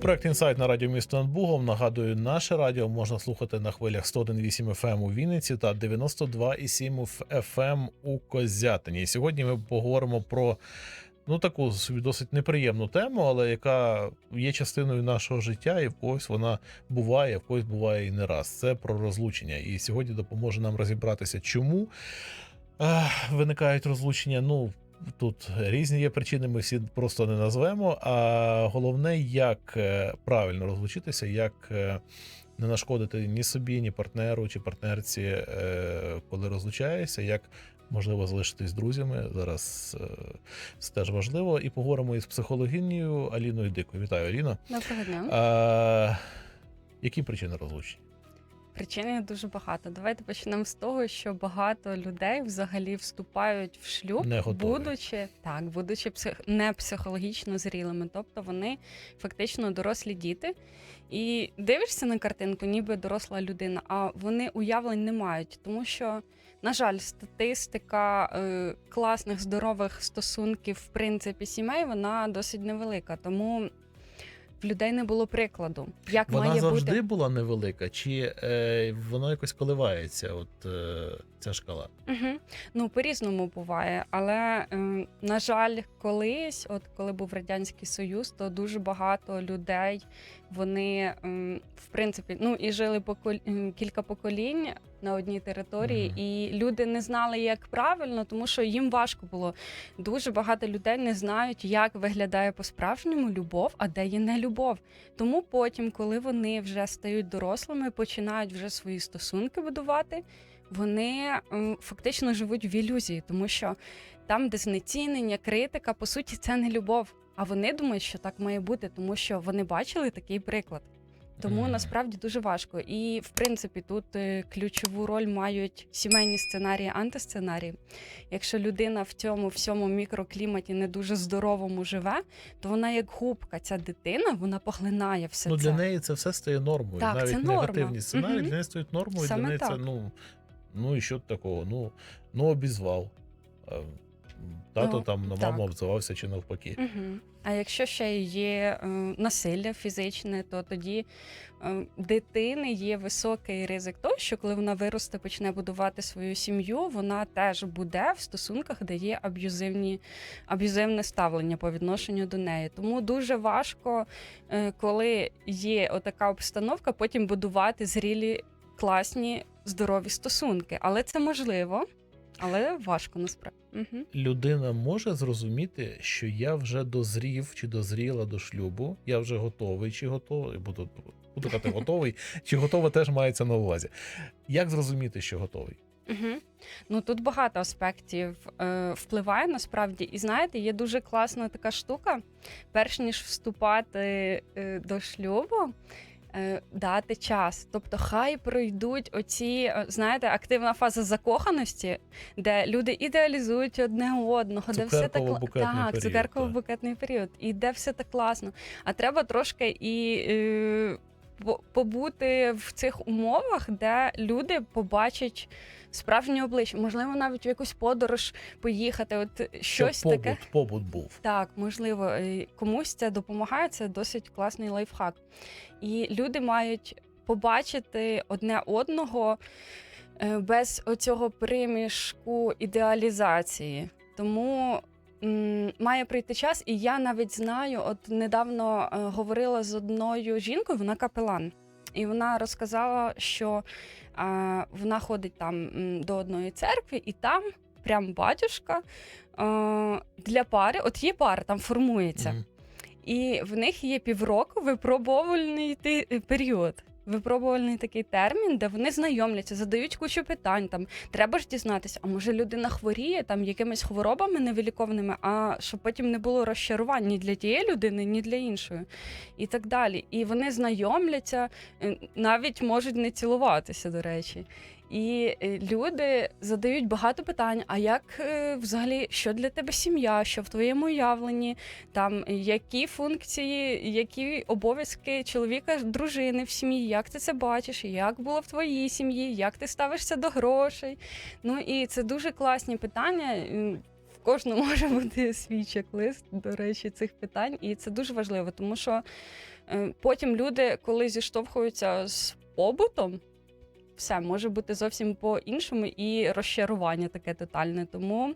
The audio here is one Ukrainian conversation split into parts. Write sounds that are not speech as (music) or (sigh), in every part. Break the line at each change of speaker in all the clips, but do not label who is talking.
Проект інсайт на радіо місто над Бугом. Нагадую, наше радіо можна слухати на хвилях 101,8 FM у Вінниці та 92,7 FM у Козятині. Сьогодні ми поговоримо про ну таку собі досить неприємну тему, але яка є частиною нашого життя, і в когось вона буває, в когось буває і не раз. Це про розлучення. І сьогодні допоможе нам розібратися, чому е, виникають розлучення. Ну Тут різні є причини, ми всі просто не назвемо. А головне, як е, правильно розлучитися, як е, не нашкодити ні собі, ні партнеру чи партнерці, е, коли розлучаєшся, як можливо залишитись з друзями. Зараз це теж важливо. І поговоримо із психологинею Аліною Дикою. Вітаю, Аліна.
Доброго дня.
А, які причини розлучень?
Причин дуже багато. Давайте почнемо з того, що багато людей взагалі вступають в шлюб,
Не
будучи так, будучи псих... не психологічно зрілими. Тобто вони фактично дорослі діти. І дивишся на картинку, ніби доросла людина, а вони уявлень не мають, тому що. На жаль, статистика е, класних здорових стосунків, в принципі, сімей вона досить невелика. Тому в людей не було прикладу, як
Вона
має
завжди
бути
була невелика, чи е, воно якось коливається? От е, ця шкала?
Угу. Ну, по-різному буває. Але, е, на жаль, колись, от коли був Радянський Союз, то дуже багато людей вони, е, в принципі, ну і жили поколь... кілька поколінь на одній території,
Мгм.
і люди не знали, як правильно, тому що їм важко було. Дуже багато людей не знають, як виглядає по-справжньому любов, а де є не любов. Тому потім, коли вони вже стають дорослими, починають вже свої стосунки будувати вони фактично живуть в ілюзії, тому що там, де знецінення, критика, по суті, це не любов. А вони думають, що так має бути, тому що вони бачили такий приклад. Тому
Мгм.
насправді дуже важко. І в принципі тут е, ключову роль мають сімейні сценарії, антисценарії. Якщо людина в цьому всьому мікрокліматі не дуже здоровому живе, то вона як губка, ця дитина, вона поглинає все
Ну,
це.
для неї це все стає нормою.
Так,
Навіть
це норма.
негативні сценарії
Мгм.
для неї стають нормою,
Саме
для неї це ну, ну і що такого? Ну, ну обізвав. Тато
Ну,
там на
так.
маму обзивався чи навпаки.
Угу. А якщо ще є е, насилля фізичне, то тоді е, дитини є високий ризик того, що коли вона виросте, почне будувати свою сім'ю, вона теж буде в стосунках, де є аб'юзивні, аб'юзивне ставлення по відношенню до неї. Тому дуже важко, е, коли є отака обстановка, потім будувати зрілі, класні, здорові стосунки. Але це можливо, але важко насправді. Угу.
Людина може зрозуміти, що я вже дозрів чи дозріла до шлюбу, я вже готовий чи готовий, буду, буду казати готовий, чи готова теж мається на увазі. Як зрозуміти, що готовий?
Угу. Ну тут багато аспектів е, впливає насправді. І знаєте, є дуже класна така штука, перш ніж вступати е, до шлюбу. Е, Дати час, тобто хай пройдуть оці, е, знаєте, активна фаза закоханості, де люди ідеалізують одне одного, де все так так, цукерково-букетний період, і де все так класно. А треба трошки і е, побути в цих умовах, де люди побачать справжнє обличчя, можливо, навіть в якусь подорож поїхати. От щось
Щоб побут,
таке.
побут був.
Так, можливо, е, комусь це допомагає. Це досить класний лайфхак. І люди мають побачити одне одного е, без оцього примішку ідеалізації. Тому має прийти час, і я навіть знаю, от недавно е, говорила з одною жінкою, вона капелан. І вона розказала, що е, вона ходить там до одної церкви, і там прям батюшка е, для пари, от є пара, там формується.
Мгм.
І в них є півроку випробувальний е, період. Випробувальний такий термін, де вони знайомляться, задають кучу питань. Там треба ж дізнатися, а може людина хворіє там якимись хворобами невилікованими, а щоб потім не було розчарувань ні для тієї людини, ні для іншої, і так далі. І вони знайомляться, е, навіть можуть не цілуватися, до речі. І е, люди задають багато питань: а як е, взагалі, що для тебе сім'я, що в твоєму уявленні, там які функції, які обов'язки чоловіка, дружини в сім'ї, як ти це бачиш, як було в твоїй сім'ї, як ти ставишся до грошей. Ну і це дуже класні питання. В кожного (laughs) може бути свій чек-лист, до речі, цих питань, і це дуже важливо, тому що Е, Потім люди, коли зіштовхуються з побутом, все може бути зовсім по-іншому, і розчарування таке тотальне. Тому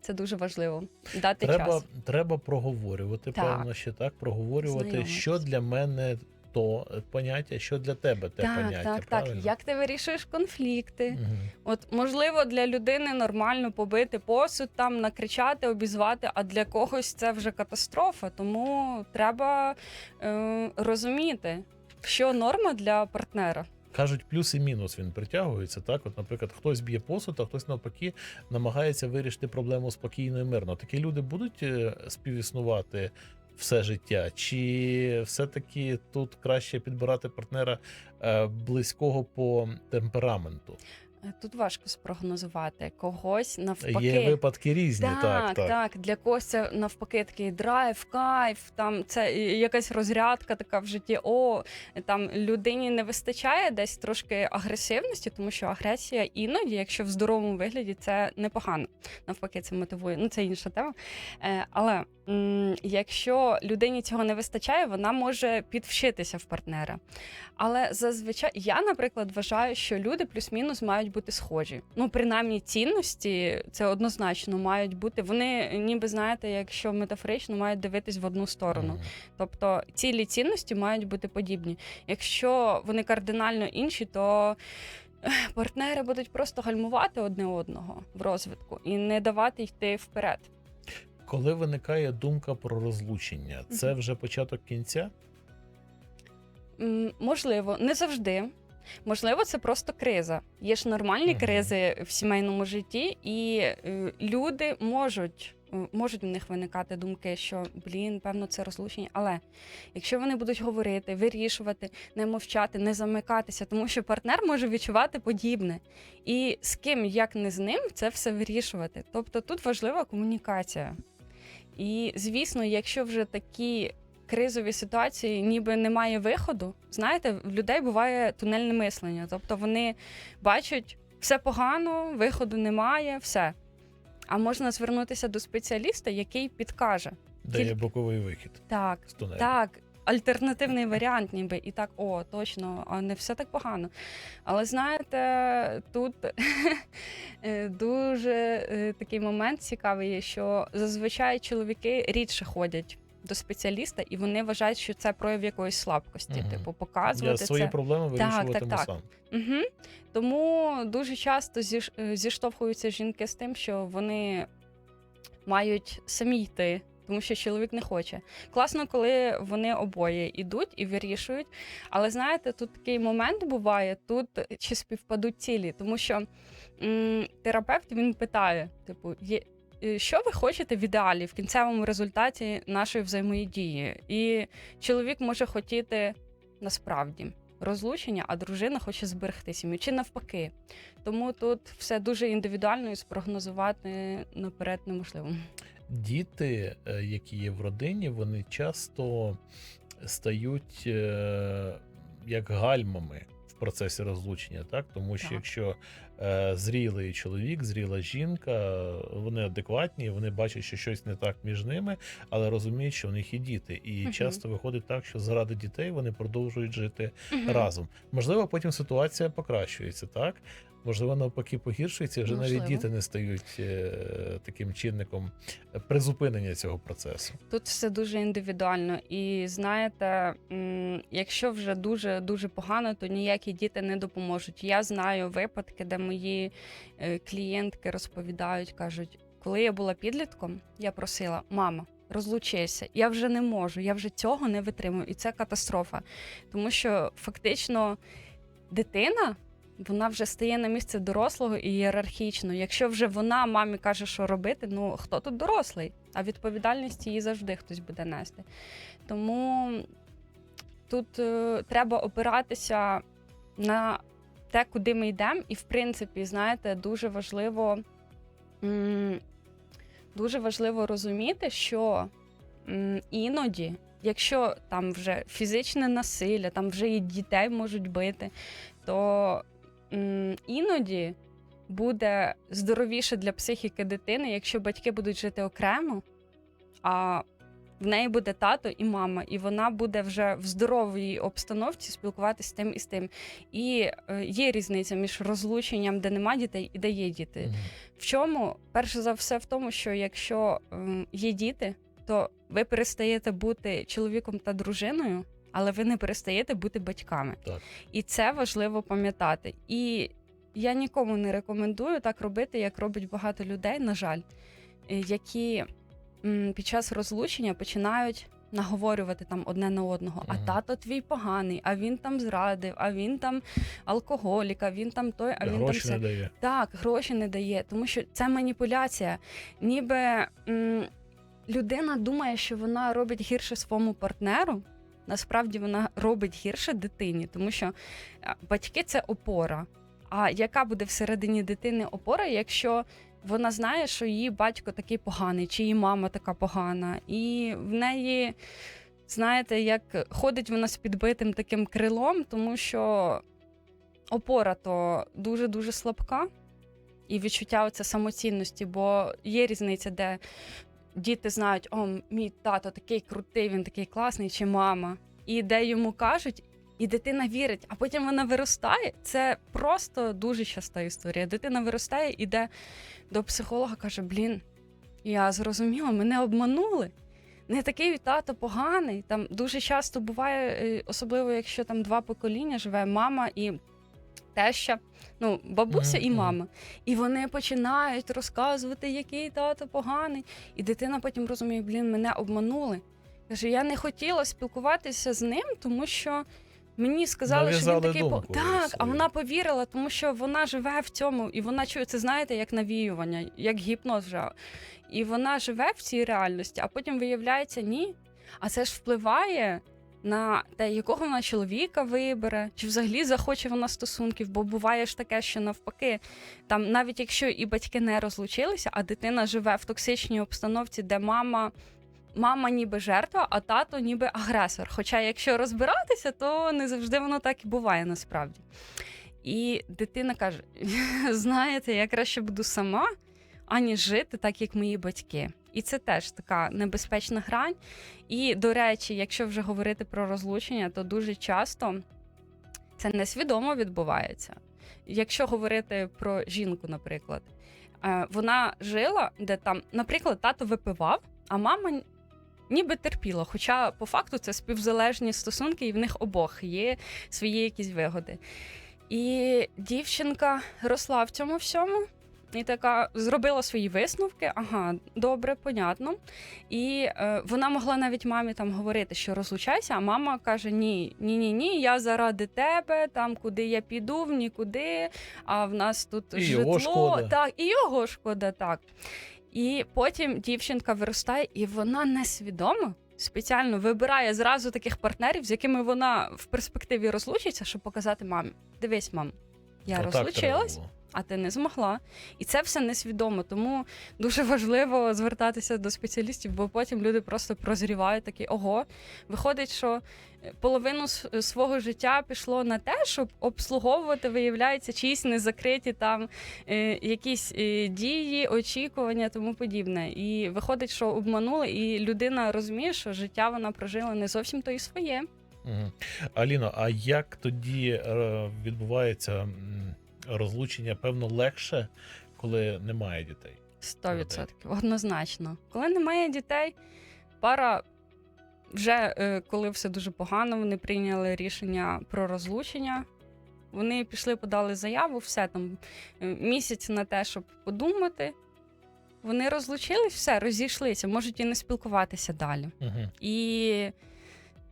це дуже важливо дати
Треба,
час.
треба проговорювати,
Так.
певно, ще так, проговорювати,
Знайомитись.
що для мене то поняття, що для тебе те
Так,
поняття.
так, так.
правильно?
Як ти вирішуєш конфлікти?
Мгм.
От можливо, для людини нормально побити посуд, там накричати, обізвати, а для когось це вже катастрофа. Тому треба е, розуміти, що норма для партнера.
Кажуть, плюс і мінус він притягується. Так, от, наприклад, хтось б'є посуд, а хтось навпаки намагається вирішити проблему спокійно і мирно. Такі люди будуть е, співіснувати все життя, чи все-таки тут краще підбирати партнера е, близького по темпераменту?
Тут важко спрогнозувати когось навпаки.
Є випадки різні,
Так,
так, так.
так, Для когось це навпаки такий драйв, кайф, там це якась розрядка така в житті. О, там людині не вистачає десь трошки агресивності, тому що агресія іноді, якщо в здоровому вигляді, це непогано. Навпаки, це мотивує. Ну це інша тема. Е, але якщо людині цього не вистачає, вона може підвчитися в партнера. Але зазвичай я, наприклад, вважаю, що люди плюс-мінус мають бути схожі. Ну, принаймні, цінності це однозначно мають бути. Вони, ніби знаєте, якщо метафорично мають дивитись в одну сторону. Тобто цілі цінності мають бути подібні. Якщо вони кардинально інші, то партнери будуть просто гальмувати одне одного в розвитку і не давати йти вперед.
Коли виникає думка про розлучення, це вже початок кінця?
Можливо, не завжди. Можливо, це просто криза. Є ж нормальні кризи в сімейному житті, і е, люди можуть. е, Можуть в них виникати думки, що блін, певно, це розлучення. Але якщо вони будуть говорити, вирішувати, не мовчати, не замикатися, тому що партнер може відчувати подібне. І з ким, як не з ним, це все вирішувати. Тобто тут важлива комунікація. І звісно, якщо вже такі кризові ситуації, ніби немає виходу, знаєте, в людей буває тунельне мислення. Тобто вони бачать все погано, виходу немає, все. А можна звернутися до спеціаліста, який підкаже.
Де є
Тільки-
боковий вихід
Так,
з
так, альтернативний варіант, ніби і так, о, точно, а не все так погано. Але знаєте, тут (laughs) е, дуже е, такий момент цікавий, що зазвичай чоловіки рідше ходять. До спеціаліста, і вони вважають, що це прояв якоїсь слабкості,
Мгм.
типу
Я свої
це.
проблеми
Так,
вирішуватиму
так, так.
сам.
Угу. Тому дуже часто зіш- е, зіштовхуються жінки з тим, що вони мають самі йти, тому що чоловік не хоче. Класно, коли вони обоє йдуть і вирішують. Але знаєте, тут такий момент буває, тут чи співпадуть цілі, тому що м, терапевт він питає: типу, є. Що ви хочете в ідеалі в кінцевому результаті нашої взаємодії? І чоловік може хотіти насправді розлучення, а дружина хоче зберегти сім'ю, чи навпаки. Тому тут все дуже індивідуально і спрогнозувати наперед неможливо.
Діти, е, які є в родині, вони часто стають е, як гальмами процесі розлучення, так? Тому що
Так.
якщо е, зрілий чоловік, зріла жінка, вони адекватні, вони бачать, що щось не так між ними, але розуміють, що у них є діти. І
угу.
часто виходить так, що заради дітей вони продовжують жити
угу.
разом. Можливо, потім ситуація покращується, так? Можливо, навпаки, погіршується, вже навіть діти не стають е, таким чинником призупинення цього процесу.
Тут все дуже індивідуально. І знаєте, якщо вже дуже дуже погано, то ніякі діти не допоможуть. Я знаю випадки, де мої е, клієнтки розповідають, кажуть, коли я була підлітком, я просила, мама. Розлучися, я вже не можу, я вже цього не витримую, і це катастрофа. Тому що фактично дитина вона вже стає на місце дорослого і ієрархічно. Якщо вже вона мамі каже, що робити, ну хто тут дорослий? А відповідальність її завжди хтось буде нести. Тому тут е, треба опиратися на те, куди ми йдемо, і в принципі, знаєте, дуже важливо. м, Дуже важливо розуміти, що іноді, якщо там вже фізичне насилля, там вже і дітей можуть бити, то іноді буде здоровіше для психіки дитини, якщо батьки будуть жити окремо, а В неї буде тато і мама, і вона буде вже в здоровій обстановці спілкуватися з тим і з тим. І е, є різниця між розлученням, де нема дітей, і де є діти.
Мгм.
В чому? Перше за все, в тому, що якщо ем, є діти, то ви перестаєте бути чоловіком та дружиною, але ви не перестаєте бути батьками.
Так.
І це важливо пам'ятати. І я нікому не рекомендую так робити, як роблять багато людей, на жаль, е, які під час розлучення починають. Наговорювати там одне на одного,
Мгм.
а тато твій поганий, а він там зрадив, а він там алкоголік, а він там той, а він там
Гроші
все.
не дає.
Так, гроші не дає, тому що це маніпуляція. Ніби м, людина думає, що вона робить гірше своєму партнеру. Насправді вона робить гірше дитині, тому що батьки це опора. А яка буде всередині дитини опора, якщо вона знає, що її батько такий поганий, чи її мама така погана, і в неї, знаєте, як ходить вона з підбитим таким крилом, тому що опора то дуже дуже слабка, і відчуття оце самоцінності, бо є різниця, де діти знають, о, мій тато такий крутий, він такий класний, чи мама, і де йому кажуть. І дитина вірить, а потім вона виростає. Це просто дуже часта історія. Дитина виростає, іде до психолога, каже: Блін, я зрозуміла, мене обманули. Не такий тато поганий. Там дуже часто буває, е, особливо якщо там два покоління живе мама і теща, ну, бабуся і мама. І вони починають розказувати, який тато поганий. І дитина потім розуміє, блін, мене обманули. Каже, я не хотіла спілкуватися з ним, тому що мені сказали, що він такий
думку
так, а вона повірила, тому що вона живе в цьому, і вона чує це, знаєте, як навіювання, як гіпноз вже. І вона живе в цій реальності, а потім виявляється, ні. А це ж впливає на те, якого вона чоловіка вибере, чи взагалі захоче вона стосунків, бо буває ж таке, що навпаки, там навіть якщо і батьки не розлучилися, а дитина живе в токсичній обстановці, де мама. Мама ніби жертва, а тато ніби агресор. Хоча, якщо розбиратися, то не завжди воно так і буває насправді. І дитина каже: (laughs) знаєте, я краще буду сама, аніж жити так, як мої батьки. І це теж така небезпечна грань. І, до речі, якщо вже говорити про розлучення, то дуже часто це несвідомо відбувається. Якщо говорити про жінку, наприклад, е, вона жила, де там, наприклад, тато випивав, а мама ніби терпіла. Хоча по факту це співзалежні стосунки, і в них обох є свої якісь вигоди. І дівчинка росла в цьому всьому. І така зробила свої висновки. Ага, добре, понятно. І е, вона могла навіть мамі там говорити, що розлучайся, а мама каже: Ні, ні, ні, ні, я заради тебе, там куди я піду, в нікуди. А в нас тут
І
житло.
його шкода.
Так, і його шкода, так. І потім дівчинка виростає, і вона несвідомо спеціально вибирає зразу таких партнерів, з якими вона в перспективі розлучиться, щоб показати мамі: дивись, мам, я
Отак треба
розлучилась
було.
А ти не змогла. І це все несвідомо. Тому дуже важливо звертатися до спеціалістів, бо потім люди просто прозрівають такі: ого, виходить, що е, половину свого життя пішло на те, щоб обслуговувати, виявляється, чиїсь незакриті там е, якісь е, дії, очікування, тому подібне. І виходить, що обманули, і людина розуміє, що життя вона прожила не зовсім то і своє.
Мгм. Аліно, а як тоді е, відбувається розлучення? Певно, легше, коли немає дітей.
Сто відсотків, однозначно. Коли немає дітей, пара вже е, коли все дуже погано, вони прийняли рішення про розлучення. Вони пішли, подали заяву, все там е, місяць на те, щоб подумати. Вони розлучились, все, розійшлися, можуть і не спілкуватися далі.
Угу.
І,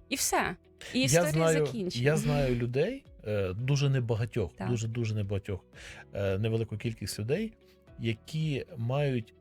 і все. І історія закінчена.
я знаю людей, дуже небагатьох,
Так.
дуже дуже небагатьох, е, невелику кількість людей, які мають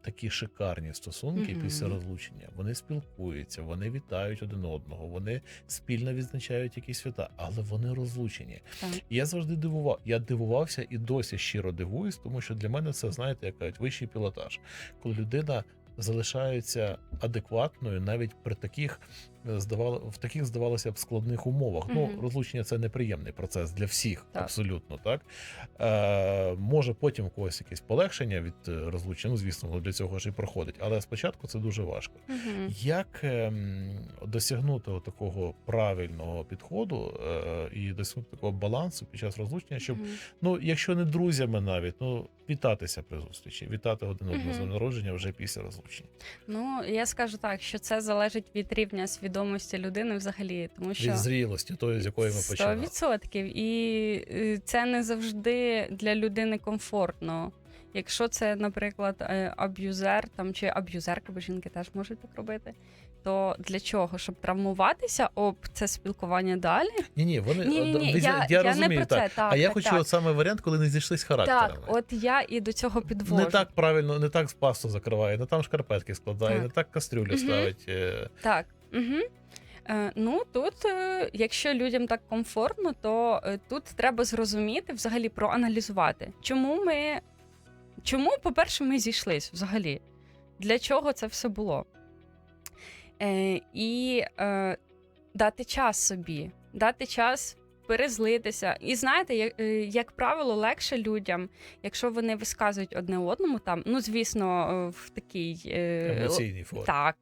такі шикарні стосунки
Мгм.
після розлучення. Вони спілкуються, вони вітають один одного, вони спільно відзначають якісь свята, але вони розлучені.
Так.
І я завжди дивував. Я дивувався і досі щиро дивуюсь, тому що для мене це, знаєте, як кажуть, вищий пілотаж, коли людина залишається адекватною навіть при таких е, здавало в таких здавалося б складних умовах. Ну розлучення це неприємний процес для всіх,
Так.
абсолютно так. Е, може потім у когось якесь полегшення від е, розлучення. Ну, звісно, для цього ж і проходить, але спочатку це дуже важко.
Мгм.
Як ем, досягнути такого правильного підходу е, і досягнути такого балансу під час розлучення, щоб
Мгм.
ну, якщо не друзями навіть, ну вітатися при зустрічі, вітати один одного з
Мгм.
днем народження вже після розлучення.
Ну, я скажу так, що це залежить від рівня свідомості людини взагалі, тому що
Від зрілості, тої, з якої ми починали.
відсотків. І е, це не завжди для людини комфортно. Якщо це, наприклад, е, аб'юзер там чи аб'юзерка, бо жінки теж можуть так робити. То для чого? Щоб травмуватися об це спілкування далі?
Ні, ні, вони
Ні, ні, ні, я,
я,
я
розумію,
не про
так.
це. Так,
а я
так,
хочу
так.
от саме варіант, коли не зійшлись характерами.
Так, от я і до цього підвожу.
не так правильно, не так пасту закриває, не там шкарпетки складає,
Так.
не так кастрюлю
Мгм.
ставить. е,
Так. Угу. Ну тут, е, якщо людям так комфортно, то е, тут треба зрозуміти, взагалі проаналізувати, чому ми. Чому, по-перше, ми зійшлись взагалі? Для чого це все було? Е, і е, дати час собі, дати час перезлитися. І знаєте, як, е, як правило, легше людям, якщо вони висказують одне одному там, ну звісно, е, в такій е,
емоційній формі.
так,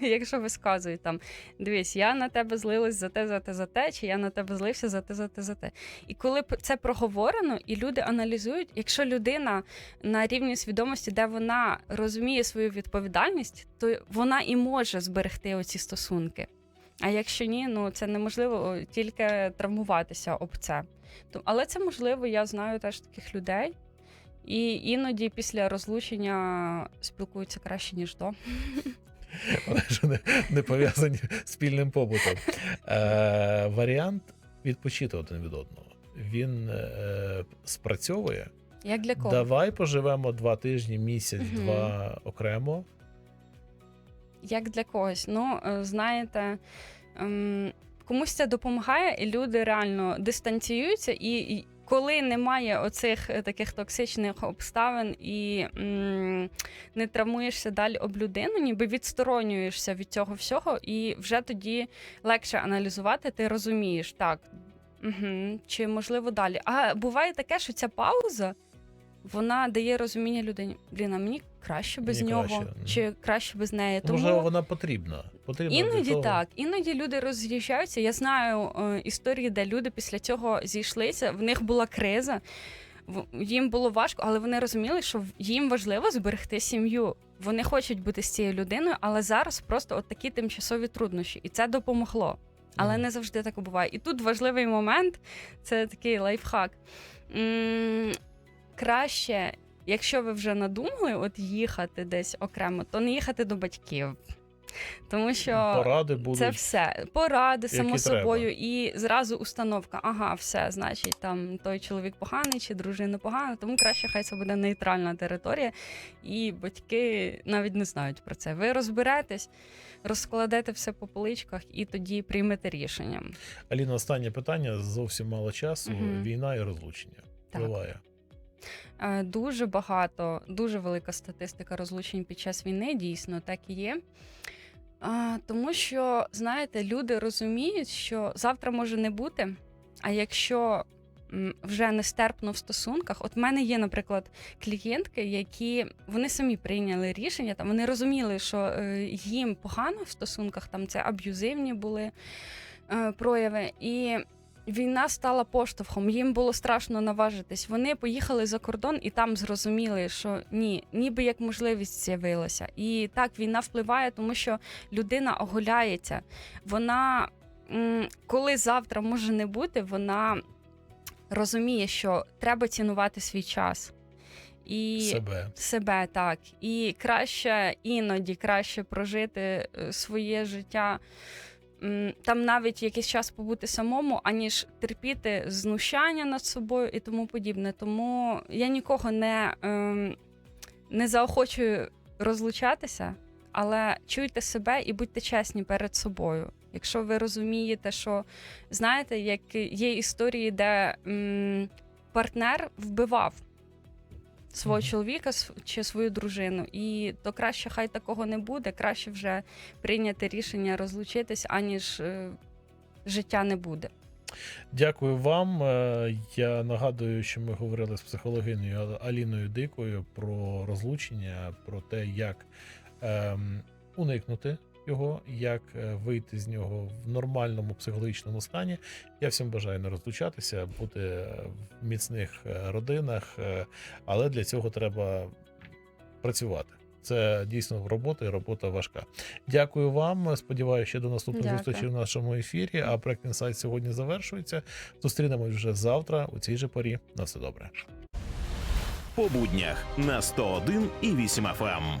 (laughs) якщо висказують там, дивись, я на тебе злилась за те, за те, за те, чи я на тебе злився за те, за те, за те. І коли це проговорено, і люди аналізують, якщо людина на рівні свідомості, де вона розуміє свою відповідальність, то вона і може зберегти оці стосунки. А якщо ні, ну це неможливо тільки травмуватися об це. Але це можливо, я знаю теж таких людей. І іноді після розлучення спілкуються краще, ніж до.
Вони ж не, не пов'язані спільним побутом. Е, варіант відпочити один від одного. Він е, спрацьовує.
Як для кого?
Давай поживемо два тижні, місяць,
Мгм.
два окремо.
Як для когось. Ну, е, знаєте, ем, комусь це допомагає, і люди реально дистанціюються, і, коли немає оцих е, таких токсичних обставин і не травмуєшся далі об людину, ніби відсторонюєшся від цього всього, і вже тоді легше аналізувати, ти розумієш, так. Угу, чи можливо далі. А буває таке, що ця пауза вона дає розуміння людині. Блін, а мені краще без
Мені
нього,
краще,
чи краще без неї.
Ну, Можливо, вона потрібна. потрібна для
Іноді
того.
так, іноді люди роз'їжджаються. Я знаю е, історії, де люди після цього зійшлися. В них була криза, в- їм було важко, але вони розуміли, що в- їм важливо зберегти сім'ю. Вони хочуть бути з цією людиною, але зараз просто от такі тимчасові труднощі, і це допомогло. Але
Мгм.
не завжди так буває. І тут важливий момент це такий лайфхак. М, Краще, якщо ви вже надумали от їхати десь окремо, то не їхати до батьків. Тому що
Поради будуть.
це все поради, само
треба.
собою, і зразу установка. Ага, все, значить, там той чоловік поганий чи дружина погана, тому краще хай це буде нейтральна територія, і батьки навіть не знають про це. Ви розберетесь, розкладете все по поличках і тоді приймете рішення.
Аліна, останнє питання. Зовсім мало часу.
Мгм.
Війна і розлучення.
Так.
Впливає.
Е, Дуже багато, дуже велика статистика розлучень під час війни, дійсно, так і є. Тому що, знаєте, люди розуміють, що завтра може не бути. А якщо вже нестерпно в стосунках, от в мене є, наприклад, клієнтки, які вони самі прийняли рішення, там вони розуміли, що е, їм погано в стосунках, там це аб'юзивні були е, прояви. І війна стала поштовхом. Їм було страшно наважитись. Вони поїхали за кордон і там зрозуміли, що ні, ніби як можливість з'явилася. І так війна впливає, тому що людина оголяється. Вона, коли завтра може не бути, вона розуміє, що треба цінувати свій час. І
Себе.
себе так. І краще іноді краще прожити е, своє життя. Там навіть якийсь час побути самому, аніж терпіти знущання над собою і тому подібне. Тому я нікого не, ем, не заохочую розлучатися, але чуйте себе і будьте чесні перед собою. Якщо ви розумієте, що знаєте, як є історії, де м, партнер вбивав свого чоловіка чи свою дружину. І то краще хай такого не буде, краще вже прийняти рішення розлучитись, аніж е, життя не буде.
Дякую вам. Е, Я нагадую, що ми говорили з психологинею Аліною Дикою про розлучення, про те, як ем, уникнути його, як е, вийти з нього в нормальному психологічному стані. Я всім бажаю не розлучатися, бути в міцних е, родинах, е, але для цього треба працювати. Це дійсно робота і робота важка. Дякую вам. Сподіваюся, ще до наступної
Дякую.
зустрічі в нашому ефірі. А проект інсайт сьогодні завершується. Зустрінемось вже завтра у цій же порі. На все добре.
по буднях на 101 і 8 FM.